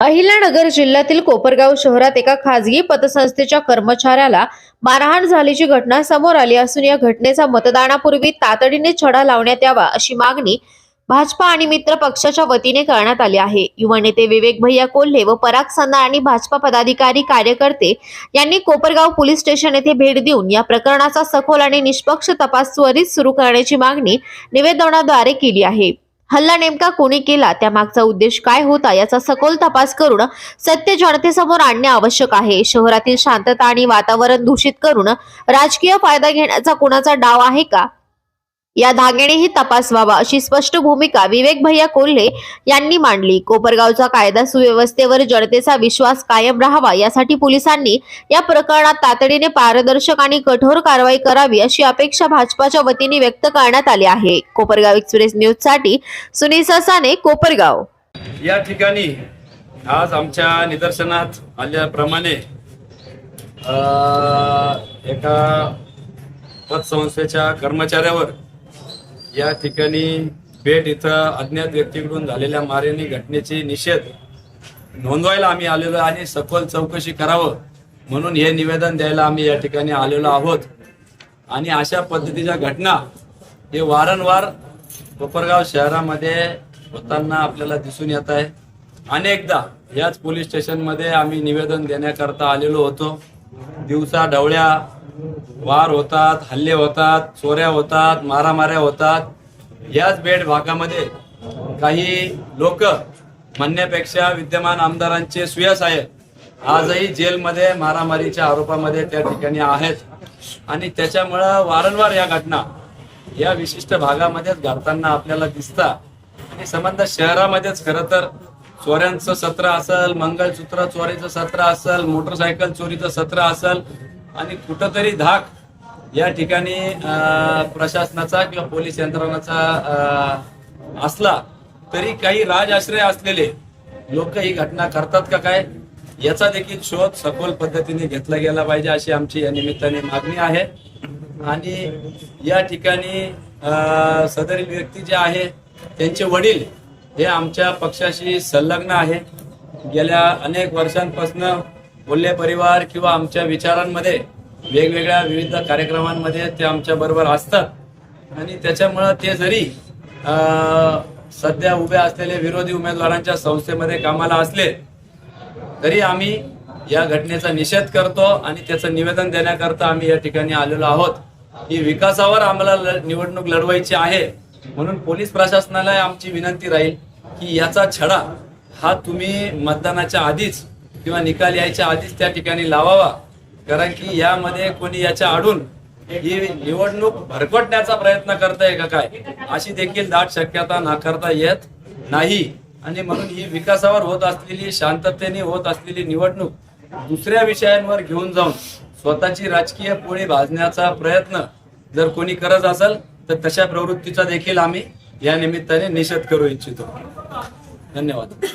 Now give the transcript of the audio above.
अहिल्यानगर जिल्ह्यातील कोपरगाव शहरात एका खासगी पतसंस्थेच्या कर्मचाऱ्याला मारहाण झाल्याची घटना समोर आली असून या घटनेचा मतदानापूर्वी तातडीने छडा लावण्यात यावा अशी मागणी भाजपा आणि मित्र पक्षाच्या वतीने करण्यात आली आहे. युवा नेते विवेक भैया कोल्हे व पराग सन्ना आणि भाजपा पदाधिकारी कार्यकर्ते यांनी कोपरगाव पोलीस स्टेशन येथे भेट देऊन या प्रकरणाचा सखोल आणि निष्पक्ष तपास त्वरित सुरू करण्याची मागणी निवेदनाद्वारे केली आहे. हल्ला नेमका कोणी केला? त्यामागचा उद्देश काय होता? याचा सखोल तपास करून सत्य जनतेसमोर आणणे आवश्यक आहे. शहरातील शांतता आणि वातावरण दूषित करून राजकीय फायदा घेण्याचा कोणाचा डाव आहे का? या धागेनेही तपास व्हावा अशी स्पष्ट भूमिका विवेक भैया कोल्हे यांनी मांडली. कोपरगावचा कायदा सुव्यवस्थेवर जनतेचा विश्वास कायम राहावा यासाठी पोलिसांनी या प्रकरणात तातडीने पारदर्शक आणि कठोर कारवाई करावी अशी अपेक्षा भाजपाच्या वतीने व्यक्त करण्यात आली आहे. कोपरगाव एक्सप्रेस न्यूजसाठी सुनील ससाने कोपरगाव. या ठिकाणी आज आमच्या निदर्शनात आल्याप्रमाणे एका पतसंस्थेच्या कर्मचाऱ्यावर या ठिकाणी पेठ इथं अज्ञात व्यक्तीकडून झालेल्या मारेनी घटनेची निषेध नोंदवायला आम्ही आलेलो आणि सखोल चौकशी करावं म्हणून हे निवेदन द्यायला आम्ही या ठिकाणी आलेलो आहोत. आणि अशा पद्धतीच्या घटना हे वारंवार कोपरगाव शहरामध्ये होताना आपल्याला दिसून येत आहे. अनेकदा याच पोलीस स्टेशनमध्ये आम्ही निवेदन देण्याकरता आलेलो होतो. दिवसा ढवळ्या वार होतात हल्ले होतात चोऱ्या होतात मारामाऱ्या होतात. याच बेड भागामध्ये काही लोक म्हणण्यापेक्षा विद्यमान आमदारांचे सुयस आहेत आजही जेलमध्ये मारामारीच्या आरोपामध्ये त्या ठिकाणी आहेत. आणि त्याच्यामुळं वारंवार या घटना या विशिष्ट भागामध्येच घडताना आपल्याला दिसतात आणि संबंध शहरामध्येच खरं तर चोऱ्यांचं सत्र असेल मंगळसूत्र चोरीचं सत्र असेल मोटरसायकल चोरीचं सत्र असेल आणि कुठंतरी धाक या ठिकाणी प्रशासनाचा किंवा पोलीस यंत्रणाचा असला तरी काही राजआश्रय असलेले लोक ही घटना करतात का काय याचा देखील शोध सखोल पद्धतीने घेतला गेला पाहिजे अशी आमची या निमित्ताने मागणी आहे. आणि या ठिकाणी सदरील व्यक्ती जे आहे त्यांचे वडील हे आमच्या पक्षाशी संलग्न आहे. गेल्या अनेक वर्षांपासून कोल्हे परिवार किंवा आमच्या विचारांमध्ये वेगवेगळ्या विविध कार्यक्रमांमध्ये ते आमच्या बरोबर असतात. आणि त्याच्यामुळं ते जरी सध्या उभे असलेले विरोधी उमेदवारांच्या संस्थेमध्ये कामाला असले तरी आम्ही या घटनेचा निषेध करतो आणि त्याचं निवेदन देण्याकरता आम्ही या ठिकाणी आलेलो आहोत. की विकासावर आम्हाला ल- निवडणूक लढवायची आहे म्हणून पोलीस प्रशासनाला आमची विनंती राहील की याचा छडा हा तुम्ही मतदानाच्या आधीच किंवा निकाल यायच्या आधीच त्या ठिकाणी लावावा. कारण की यामध्ये कोणी याच्या आडून ही निवडणूक भरकटण्याचा प्रयत्न करताय का काय? अशी देखील दाट शक्यता नाकारता येत नाही. आणि म्हणून ही विकासावर होत असलेली शांततेने होत असलेली निवडणूक दुसऱ्या विषयांवर घेऊन जाऊन स्वतःची राजकीय पोळी भाजण्याचा प्रयत्न जर कोणी करत असेल तर तशा प्रवृत्तीचा देखील आम्ही या निमित्ताने निषेध करू इच्छितो. धन्यवाद.